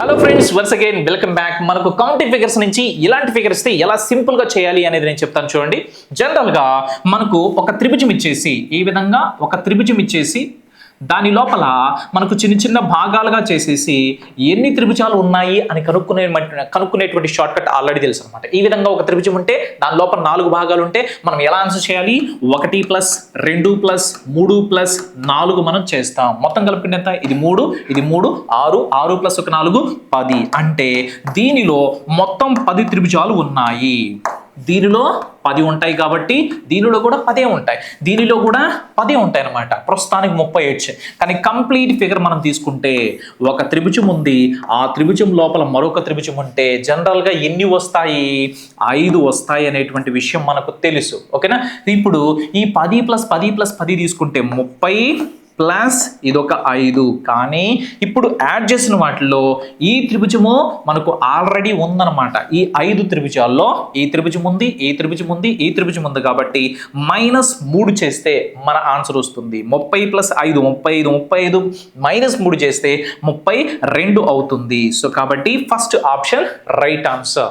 Hello friends once again welcome back మనకు counting figures నుంచి ఇలాంటి ఫిగర్స్ ఎలా సింపుల్గా చేయాలి అనేది నేను చెప్తాను చూడండి. జనరల్గా మనకు ఒక త్రిభుజం ఇచ్చేసి ఈ విధంగా ఒక త్రిభుజం ఇచ్చేసి దాని లోపల మనకు చిన్న చిన్న భాగాలుగా చేసేసి ఎన్ని త్రిభుజాలు ఉన్నాయి అని కనుక్కునే కనుక్కునేటువంటి షార్ట్ కట్ ఆల్రెడీ తెలుసు అనమాట ఈ విధంగా ఒక త్రిభుజం ఉంటే దాని లోపల నాలుగు భాగాలు ఉంటే మనం ఎలా ఆన్సర్ చేయాలి? ఒకటి ప్లస్ రెండు ప్లస్ మూడు ప్లస్ నాలుగు మనం చేస్తాం. మొత్తం కలిపిన ఎంత? ఇది మూడు ఇది మూడు ఆరు ఆరు ప్లస్ ఒక నాలుగు పది. అంటే దీనిలో మొత్తం పది త్రిభుజాలు ఉన్నాయి. దీనిలో పది ఉంటాయి కాబట్టి దీనిలో కూడా పదే ఉంటాయి. దీనిలో కూడా పదే ఉంటాయి అన్నమాట. ప్రస్తుతానికి ముప్పై వచ్చాయి కానీ కంప్లీట్ ఫిగర్ మనం తీసుకుంటే ఒక త్రిభుజం ఉంది. ఆ త్రిభుజం లోపల మరొక త్రిభుజం ఉంటే జనరల్గా ఎన్ని వస్తాయి? ఐదు వస్తాయి అనేటువంటి విషయం మనకు తెలుసు. ఓకేనా? ఇప్పుడు ఈ పది ప్లస్ పది ప్లస్ పది తీసుకుంటే ముప్పై ప్లస్ ఇదొక ఐదు. కానీ ఇప్పుడు యాడ్ చేసిన వాటిలో ఈ త్రిభుజము మనకు ఆల్రెడీ ఉందన్నమాట. ఈ ఐదు త్రిభుజాల్లో ఈ త్రిభుజం ఉంది ఈ త్రిభుజం ఉంది ఈ త్రిభుజం ఉంది కాబట్టి మైనస్ మూడు చేస్తే మన ఆన్సర్ వస్తుంది. ముప్పై ప్లస్ ఐదు ముప్పై ఐదు ముప్పై ఐదు మైనస్ మూడు చేస్తే ముప్పై రెండు అవుతుంది. సో కాబట్టి ఫస్ట్ ఆప్షన్ రైట్ ఆన్సర్.